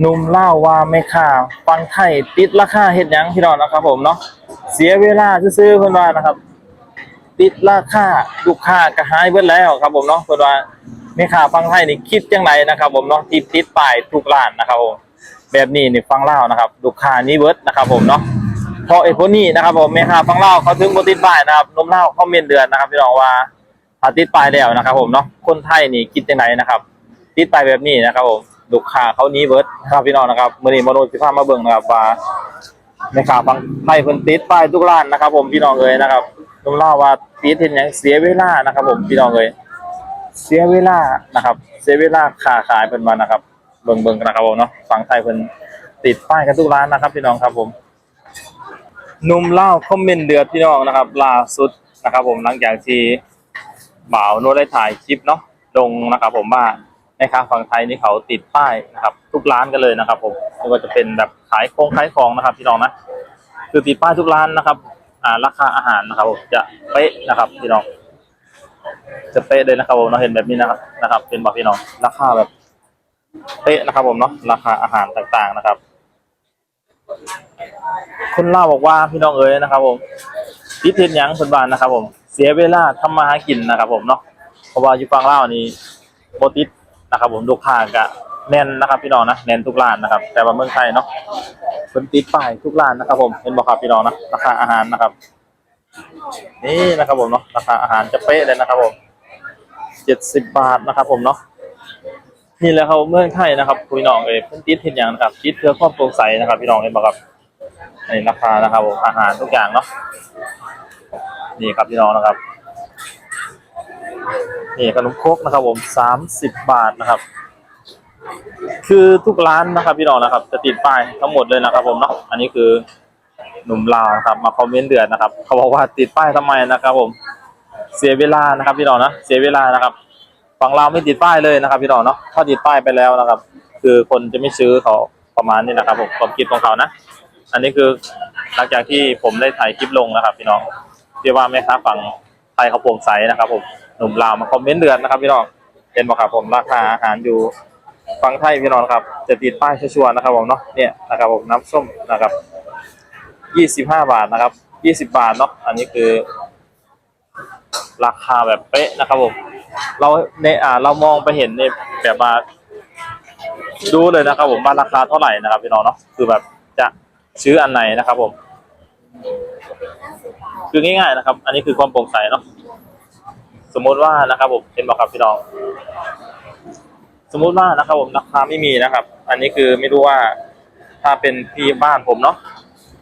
หนุ่มเล่าว่าไม่ค่าฟังไทยติดราคาเฮ็ดหยังพี่น้องนะครับ ผมเนาะเสียเวลาซื้อๆเพิ่นว่านะครับ ติดราคาลูกค้าก็หายเบิดแล้วครับ ผมเนาะเพิ่นว่าแม่ค้าฟังไทยนี่คิดจังไดนะครับ ผมเนาะติดติดป้ายทุกร้านนะครับผมแบบนี้นี่ฟังเล่านะครับ ลูกค้านี่เบิดนะครับ ผมเนาะเพราะไอ้พวกนี้นะครับ ผมแม่ค้าฟังเล่าเขาถึงบ่ติดป้ายนะครับนมเล่าเขาเมนเดือนนะครับพี่น้องว่าถ้าติดป้ายแล้วนะครับ ผมเนาะคนไทยนี่คิดจังไดนะครับ ติดป้ายแบบนี้นะครับผม ลูกค้าเขานี้เบิดนะครับพี่น้องนะครับมื้อนี้มโนสิพามาเบิ่งนะครับว่าแม่ค้าฟังไทยเพิ่นติดป้ายทุกร้านนะครับ ผมพี่น้องเอ้ยนะครับต้องเล่าว่าติดเห็นหยังเสียเวลานะครับ ผมพี่น้องเอ้ยเสียเวลานะครับ เสียเวลาค่าขายเพิ่นมานะครับ เบิ่งเบิ่งกันะครับผมเนาะฟังไทยเพิ่นติดป้ายกันทุกร้านนะครับ พี่น้องครับผมนุ่มเล่าคอมเมนต์เดือดพี่น้องนะครับล่าสุดนะครับ ผมหลังจากที่บ่าวโน้ตได้ถ่ายคลิปเนาะลงนะครับ ผมว่า ในค้าฝั่งไทยนี่เขาติดป้ายนะครับ ทุกร้านกันเลยนะครับ ผมไม่ว่าจะเป็นแบบขายของขายของนะครับพี่น้องนะคือติดป้ายทุกร้านนะครับ อ่าราคาอาหารนะครับผมจะเป๊ะนะครับพี่น้อง จะเป๊ะเลยนะครับผมเราเห็นแบบนี้นะครับนะครับ เป็นบอกพี่น้องราคาแบบเป๊ะนะครับ ผมเนาะราคาอาหารต่างๆนะครับคุณเล่าบอกว่าพี่น้องเอ๋ยนะครับ ผมติดเทียนยังคนบ้านนะครับ ผม เสียเวลาทำมาหากินนะครับ ผมเนาะเพราะว่าอยู่ฟังเล่านี่โบติด นะครับผมลูกค้ากะแน่นนะครับพี่น้องนะแน่นทุกร้านนะครับ แต่ว่าเมืองไทยเนาะเป็นติดป้ายทุกร้านนะครับผมเห็นบอกครับพี่น้องนะราคาอาหารนะครับ นี่นะครับผมเนาะราคาอาหารจะเป๊ะเลยนะครับผมเจ็ดสิบบาทนะครับ ผมเนาะนี่แหละครับเมืองไทยนะครับพี่น้องเอ้ยเพิ่นติดเห็นอย่างนะครับติดเพื่อความโปร่งใสนะครับพี่น้องเห็นบอกครับนี่ราคานะครับผมอาหารทุกอย่างเนาะนี่ครับพี่น้องนะครับ นี่ขนมครกนะครับผมสามสิบบาทนะครับ คือทุกร้านนะครับพี่น้องนะครับ จะติดป้ายทั้งหมดเลยนะครับ ผมเนาะอันนี้คือหนุ่มลาวนะครับมาคอมเมนต์เดือนนะครับ เขาบอกว่าติดป้ายทำไมนะครับ ผม เสียเวลานะครับพี่น้องนะเสียเวลานะครับฝั่งลาวไม่ติดป้ายเลยนะครับ พี่น้องเนาะถ้าติดป้ายไปแล้วนะครับ คือคนจะไม่ซื้อเขาประมาณนี้นะครับ ผมความคิดของเขานะอันนี้คือหลังจากที่ผมได้ถ่ายคลิปลงนะครับ พี่น้องที่ว่าแม่ค้าฝั่งไทยเขาโปร่งใสนะครับ ผม หนุ่มลาวมาคอมเมนต์เดือนนะครับพี่น้องเห็นบอกครับผมราคาอาหารอยู่ฟังไทยพี่น้องครับ จะติดป้ายชัวร์นะครับผมเนาะเนี่ยนะครับผมน้ำส้มนะครับยี่สิบห้าบาทนะครับยี่สิบาทเนาะอันนี้คือ ราคาแบบเป๊ะนะครับผมเราในอ่าเรามองไปเห็นในแบบว่าดูเลยนะครับผมว่าราคาเท่าไหร่นะครับพี่น้องเนาะคือแบบจะซื้ออันไหนนะครับผม คือง่ายๆนะครับ อันนี้คือความโปร่งใสเนาะ สมมติว่านะครับผมเป็นบอกครับพี่น้อง สมมุติว่านะครับผมราคาไม่มีนะครับ อันนี้คือไม่รู้ว่าถ้าเป็นที่บ้านผมเนาะ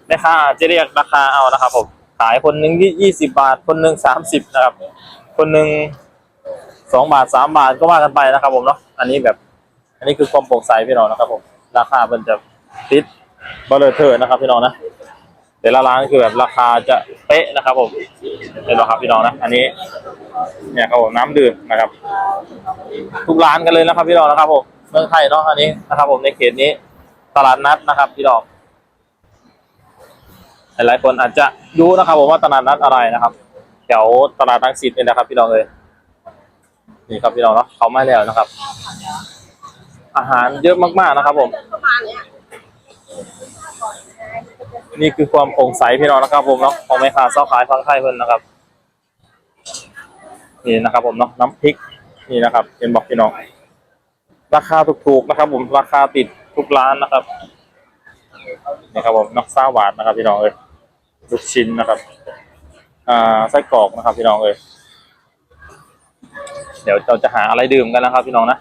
แม่ค้าอาจจะเรียกราคาเอานะครับผมขายคนหนึ่งที่ยี่สิบาท คนหนึ่งสามสิบนะครับ คนหนึ่งสองบาทสามบาทก็ว่ากันไปนะครับ ผมเนาะอันนี้แบบ อันนี้คือความโปร่งใสพี่น้องนะครับ ผม ราคามันจะติดบอลเลอร์เทอร์นะครับพี่น้องนะ แต่ละร้านคือแบบราคาจะเป๊ะนะครับผมเห็นไหมครับพี่น้องนะอันนี้ เนี่ยครับผมน้ำดื่มนะครับ ทุกร้านกันเลยนะครับ พี่น้องนะครับผมเมืองไทยเนาะอันนี้นะครับ ผมในเขตนี้ ตลาดนัดนะครับ พี่น้องหลายๆคนอาจจะรู้นะครับ ผมว่าตลาดนัดอะไรนะครับแถวตลาดรังสิตนี่นะครับ พี่น้องเลยนี่ครับพี่น้องเนาะเขาไม่แล้วนะครับ อาหารเยอะมากๆนะครับ ผมนี่ นี่คือความโปร่งใสพี่น้องนะครับผมเนาะของแม่ค้าเซ้าขายฟังไทยเพิ่นนะครับ นี่นะครับ ผมเนาะน้ำพริกนี่นะครับเป็นบอกพี่น้องราคาถูกๆนะครับ ผมราคาติดทุกร้านนะครับนี่ครับผมนอกซาหวานนะครับพี่น้องเอ้ยลูกชิ้นนะครับ อ่าไส้กรอกนะครับ พี่น้องเอ้ยเดี๋ยวเราจะหาอะไรดื่มกันนะครับ พี่น้องนะ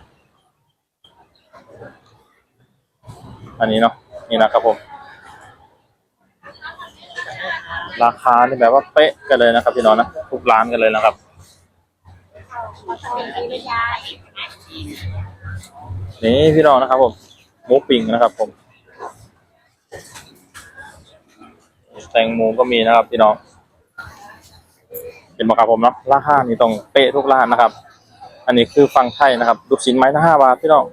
อันนี้เนาะนี่นะครับผม ราคานี่แบบว่าเป๊ะกันเลยนะครับพี่น้องนะทุกร้านกันเลยนะครับนี่พี่น้องนะครับ ผมหมูปิ้งนะครับ ผมแตงโมก็มีนะครับ พี่น้องเห็นไหมครับผมเนาะราคานี่ต้องเป๊ะทุกร้านนะครับ อันนี้คือฟังไทยนะครับลูกชิ้นไม้ละห้าบาทพี่น้อง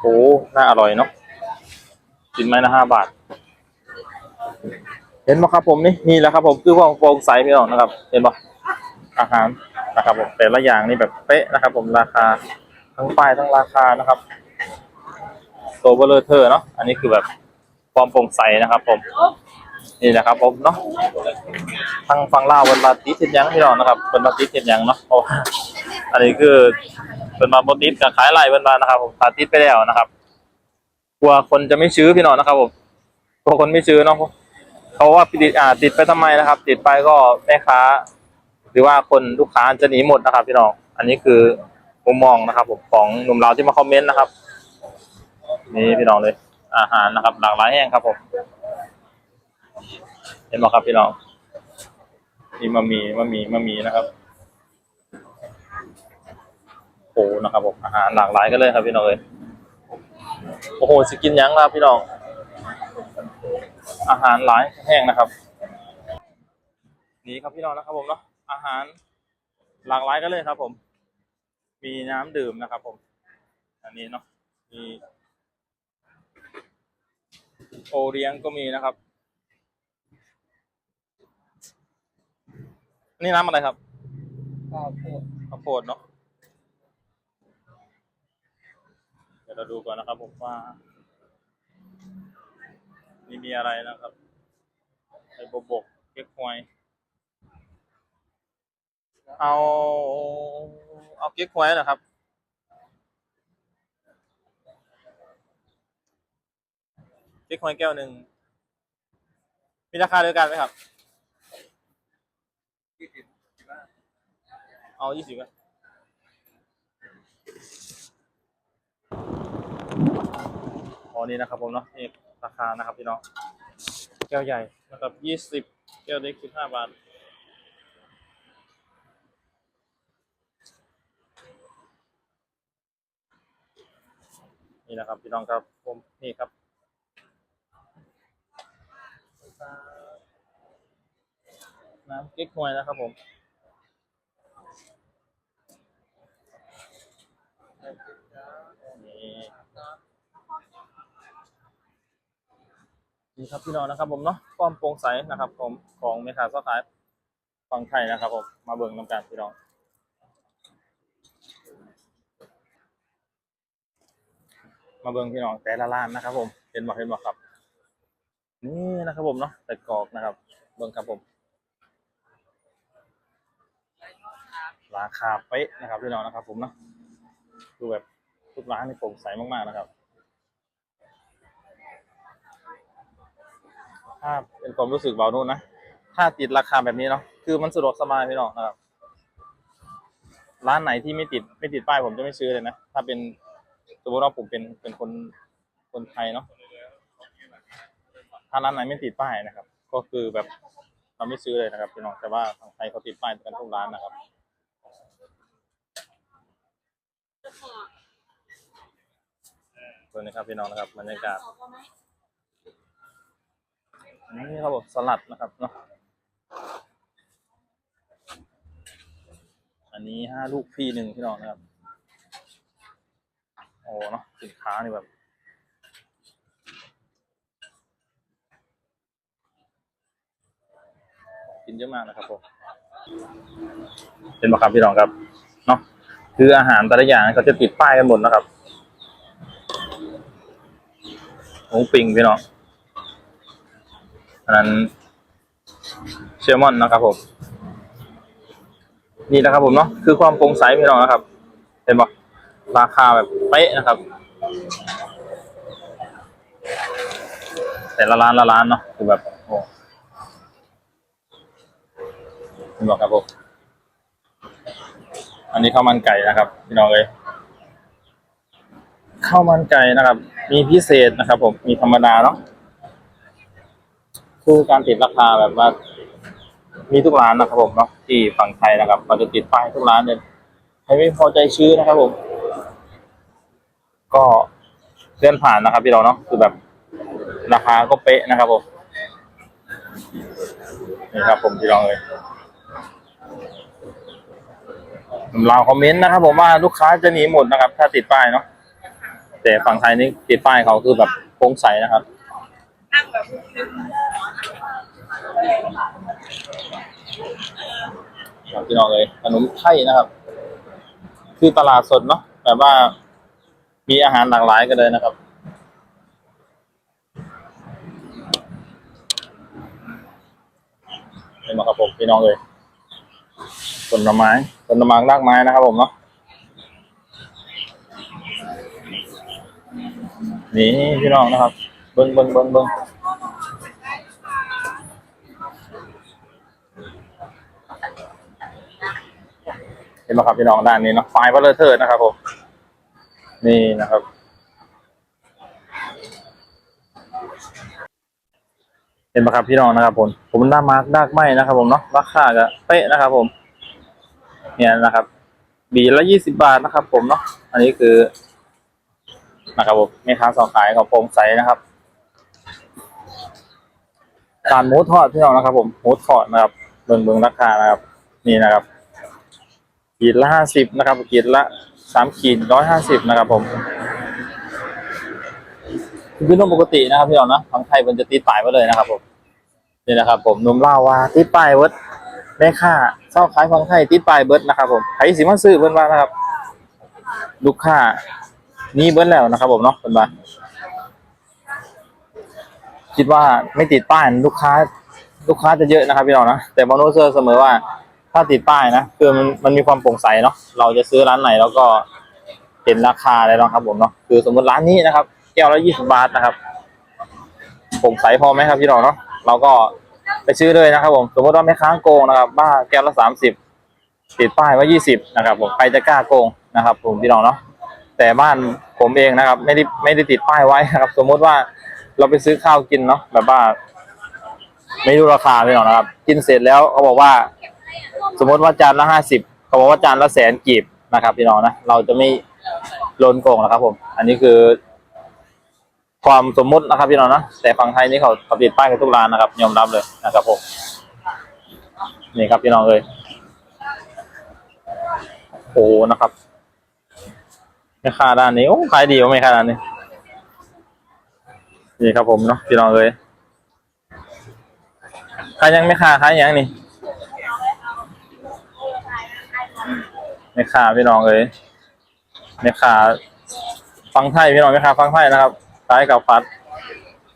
โอ้น่าอร่อยเนาะชิ้นไม้ละห้าบาท เห็นไหมครับผมนี่นี่แหละครับผมคือความโปร่งใสพี่น้องนะครับ เห็นปะอาหารนะครับผมแต่ละอย่างนี่แบบเป๊ะนะครับ ผมราคาทั้งป้ายทั้งราคานะครับตัวเบลอเทอร์เนาะอันนี้คือแบบความโปร่งใสนะครับ ผม นี่นะครับผมเนาะทางฝั่งลาวเป็นมาติดเทียนยังพี่น้องนะครับเป็นมาติดเทียนยังเนาะเพราะว่าอันนี้คือเป็นมาบติดกับขายไล่เป็นมานะครับ ผมตาติดไปแล้วนะครับ กลัวคนจะไม่ซื้อพี่น้องนะครับ ผมกลัวคนไม่ซื้อเนาะ เขาว่าติดอ่าติดไปทำไมนะครับ ติดไปก็แม่ค้า หรือว่าคนลูกค้าจะหนีหมดนะครับ พี่น้องอันนี้คือมุมมองนะครับ ผมของหนุ่มเราที่มาคอมเมนต์นะครับ นี่พี่น้องเลย อาหารนะครับ หลากหลายแห่งครับผมเห็นไหมครับพี่น้องมีมะหมี่มะหมี่มะหมี่นะครับโอ้นะครับผมอาหารหลากหลายกันเลยครับพี่น้องเลยโอ้โหสกินยังครับพี่น้อง อาหารหลายแห้งนะครับ นี่ครับพี่น้องนะครับผมเนาะอาหารหลากหลายกันเลยครับผม มีน้ำดื่มนะครับผม อันนี้เนาะมีโอเลี้ยงก็มีนะครับ นี่น้ำอะไรครับข้าวโพดข้าวโพดเนาะเดี๋ยวเราดูก่อนนะครับผมว่า นี่มีอะไรนะครับไอ้บบกเก๊กฮวย เอาเอาเก๊กฮวยเหรอครับ เก๊กฮวยแก้วหนึ่ง มีราคาเดียวกันไหมครับยี่สิบสิบห้าเอายี่สิบอะอ๋อนี่นะครับผมเนาะนี่ ราคานะครับพี่น้องแก้วใหญ่นะครับยี่สิบแก้วเล็กสิบห้าบาทนี่นะครับพี่น้องครับผมนี่ครับน้ำเก๊กฮวยนะครับผมนี่ นี่ครับพี่น้องนะครับผมเนาะความโปร่งใสนะครับ ผมของเมคาซอขายฝั่งไทยนะครับผมมาเบิ่งน้ำกันพี่น้องมาเบิ่งพี่น้องแต่ละร้านนะครับ ผมเห็นบ่เห็นบ่ครับ นี่นะครับผมเนาะแต่กรอกนะครับ เบิ่งครับผม ราคาเป๊ะนะครับพี่น้องนะครับ ผมเนาะดูแบบทุกร้านนี่โปร่งใสมากๆนะครับ ถ้าเป็นความรู้สึกเบานุ่นนะ ถ้าติดราคาแบบนี้เนาะ คือมันสะดวกสบายพี่น้องนะครับ ร้านไหนที่ไม่ติดไม่ติดป้ายผมจะไม่ซื้อเลยนะ ถ้าเป็นสมมติว่าผมเป็นเป็นคนคนไทยเนาะ ถ้าร้านไหนไม่ติดป้ายนะครับ ก็คือแบบเราไม่ซื้อเลยนะครับพี่น้อง แต่ว่าทางไทยเขาติดป้ายกันทุกร้านนะครับตัวนี้ครับพี่น้องนะครับบรรยากาศ นี่ครับผมสลัดนะครับเนาะอันนี้ห้าลูกพี่หนึ่งพี่น้องนะครับโอ้เนาะสินค้านี่แบบกินเยอะมากนะครับผมเป็นมาครับพี่น้องครับเนาะคืออาหารแต่ละอย่างเขาจะติดป้ายกันหมดนะครับหมูปิ้งพี่น้อง อันนั้นเชลมอนนะครับผม นี่นะครับผมเนาะคือความโปร่งใสพี่น้องนะครับ เห็นปะราคาแบบเป๊ะนะครับ แต่ละร้านละร้านเนาะคือแบบโอ้เห็นปะครับผมอันนี้ข้าวมันไก่นะครับพี่น้องเลยข้าวมันไก่นะครับ มีพิเศษนะครับ ผมมีธรรมดาเนาะ คือการติดราคาแบบว่า มีทุกร้านนะครับผมเนาะที่ฝั่งไทยนะครับเราจะติดป้ายทุกร้านเลยใครไม่พอใจซื้อนะครับผม ก็เลื่อนผ่านนะครับพี่เราเนาะคือแบบราคาก็เป๊ะนะครับผมนี่ครับผมพี่ลองเลยเราคอมเมนต์นะครับ ผมว่าลูกค้าจะหนีหมดนะครับ ถ้าติดป้ายเนาะแต่ฝั่งไทยนี่ติดป้ายเขาคือแบบโปร่งใสนะครับ ครับพี่น้องเลยขนมไทยนะครับ คือตลาดสดเนาะแบบว่ามีอาหารหลากหลายกันเลยนะครับนี่มาครับผมพี่น้องเลยผลไม้ผลไม้รากไม้นะครับผมเนาะนี่พี่น้องนะครับ เบิ้งเบิ้งเบิ้งเบิ้ง เห็นไหมครับพี่น้องด้านนี้เนาะไฟเบลเลอร์เทอร์นะครับผมนี่นะครับ เห็นไหมครับพี่น้องนะครับผมผมหน้ามาร์กดากไม้นะครับ ผมเนาะราคาก็เป๊ะนะครับ ผม เนี่ยนะครับบีละยี่สิบาทนะครับ ผมเนาะอันนี้คือนะครับผมแม่ค้าสองขายของโปร่งใสนะครับการหมูทอดพี่น้องนะครับ ผมหมูทอดนะครับเบิ่งเบิ่งราคานะครับ นี่นะครับ ขีดละห้าสิบนะครับขีดละสามขีดร้อยห้าสิบนะครับผมคือนเรื่องปกตินะครับพี่น้องนะทางไทยมันจะติดป้ายไว้เลยนะครับผมนี่นะครับ ผมนุ่มเล่าว่าติดป้ายเวิร์ดแม่ค้าเศร้าขายของไทยติดป้ายเบิร์ดนะครับ ผมใครสิมาซื้อเพิ่นว่านะครับ ลูกค้านี่เบิ้ลแล้วนะครับ ผมเนาะเป็นว่าคิดว่าไม่ติดป้ายลูกค้า ลูกค้าจะเยอะนะครับพี่น้องนะแต่บอลโนเซอร์เสมอว่า ถ้าติดป้ายนะคือมันมันมีความโปร่งใสเนาะเราจะซื้อร้านไหนแล้วก็เห็นราคาเลยเนาะครับ ผมเนาะคือสมมติร้านนี้นะครับ แก้วละยี่สิบาทนะครับโปร่งใสพอไหมครับพี่น้องเนาะเราก็ไปซื้อเลยนะครับ ผมสมมติว่าแม่ค้าโกงนะครับบ้าแก้วละสามสิบติดป้ายว่ายี่สิบนะครับ ผมใครจะกล้าโกงนะครับ ผมพี่น้องเนาะแต่บ้านผมเองนะครับ ไม่ได้ไม่ได้ติดป้ายไว้นะครับ สมมติว่าเราไปซื้อข้าวกินเนาะแบบว่าไม่รู้ราคาไม่หรอกนะครับ กินเสร็จแล้วเขาบอกว่า สมมติว่าจานละห้าสิบเขาบอกว่าจานละแสนกีบนะครับพี่น้องนะเราจะไม่โลนโกงนะครับ ผม อันนี้คือ ความสมมุตินะครับพี่น้องนะแต่ฝั่งไทยนี่เขาเขาติดป้ายกันทุกร้านนะครับยอมรับเลยนะครับผมนี่ครับพี่น้องเลยโอ้นะครับแม่ค้าด้านนี้โอ้ขายดีว่าแม่ค้าด้านนี้นี่ครับผมเนาะพี่น้องเลยขายยังแม่ค้าขายยังนี่ แม่ค้าพี่น้องเลยแม่ค้าฟังไทยพี่น้องแม่ค้าฟังไทยนะครับขายกับพัด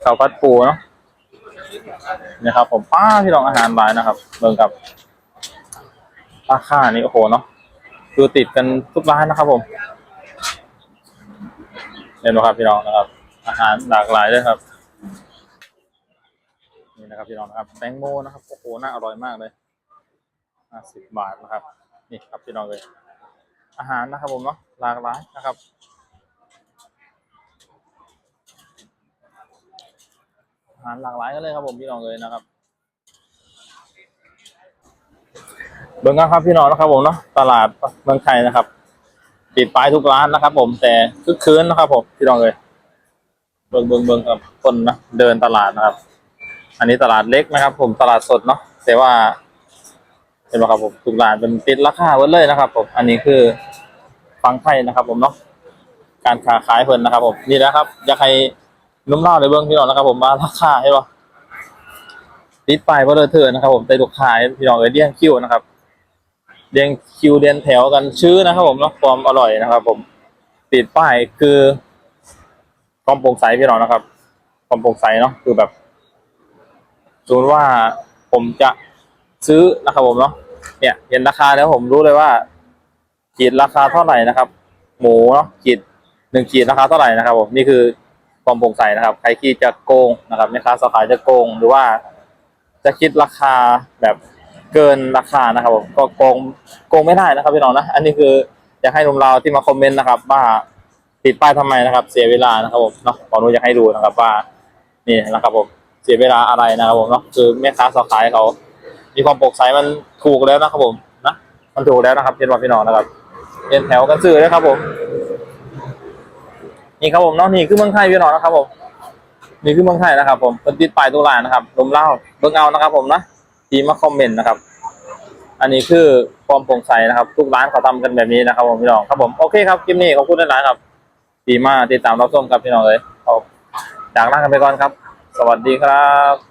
กับพัดปูเนาะนี่ครับ ผมป้าพี่น้องอาหารหลายนะครับเบิ่งกับราคานี่โอ้โหเนาะคือติดกันทุกร้านนะครับ ผมเห็นไหมครับพี่น้องนะครับ อาหารหลากหลายเลยครับนี่นะครับพี่น้องนะครับแตงโมนะครับโอ้โหน่าอร่อยมากเลยห้าสิบบาทนะครับ นี่ครับพี่น้องเลย อาหารนะครับผมเนาะหลากหลายนะครับอาหารหลากหลายกันเลยครับผมพี่น้องเลยนะครับเบิ่งกันครับพี่น้องนะครับผมเนาะตลาดเมืองไทยนะครับ ปิดป้ายทุกร้านนะครับ ผมแต่คึกคืนนะครับ ผมพี่น้องเลยเบิ่งเบิ่งเบิ่งครับคนนะเดินตลาดนะครับ อันนี้ตลาดเล็กนะครับ ผมตลาดสดเนาะแต่ว่าเห็นไหมครับผมทุกร้านเป็นติดราคาไว้เลยนะครับ ผม อันนี้คือ ฟังไทยนะครับ ผมเนาะการค้าขายเพิ่นนะครับ ผมนี่นะครับอยากให้นุ่มเล่าในเบื้องพี่น้องนะครับ ผมมาราคาให้ป่ะติดป้ายว่าเลอะเทอะนะครับ ผมแต่ลูกคาให้พี่น้องเอ้ยเลี้ยงคิวนะครับเรียงคิวเรียนแถวกันชื่อนะครับ ผมเนาะความอร่อยนะครับ ผมติดป้ายคือความโปร่งใสพี่น้องนะครับความโปร่งใสเนาะคือแบบสมมติว่าผมจะซื้อนะครับ ผมเนาะเนี่ยเห็นราคาแล้วผมรู้เลยว่า ขีดราคาเท่าไหร่นะครับ หมูเนาะขีดหนึ่งขีดราคาเท่าไหร่นะครับผมนี่คือความโปร่งใสนะครับ ใครที่จะโกงนะครับแม่ค้าสาขาจะโกงหรือว่า จะคิดราคาแบบเกินราคานะครับผมก็โกงโกงไม่ได้นะครับพี่น้องนะ อันนี้คืออยากให้หนุ่มเราที่มาคอมเมนต์นะครับ ว่าติดป้ายทำไมนะครับ เสียเวลานะครับผมเนาะขออนุญาตให้ดูนะครับว่านี่นะครับผมเสียเวลาอะไรนะครับผมเนาะคือแม่ค้าสาขายเขา มีความโปร่งใสมันถูกแล้วนะครับผมนะมันถูกแล้วนะครับเห็นว่าพี่น้องนะครับ เรียนแถวกันซื้อเลยครับผม นี่ครับผมเนาะนี่คือเมืองไทยพี่น้องนะครับผมนี่คือเมืองไทยนะครับ ผมเป็นติดป้ายตัวร้านนะครับลมเล่าเบิ่งเอานะครับ ผมนะทีมาคอมเมนต์นะครับ อันนี้คือความโปร่งใสนะครับ ทุกร้านเขาทำกันแบบนี้นะครับ ผมพี่น้องครับผมโอเคครับคลิปนี้ขอบคุณหลายๆครับดีมากติดตามรับชมครับพี่น้องเลยเอาจากลากันไปก่อนครับ สวัสดีครับ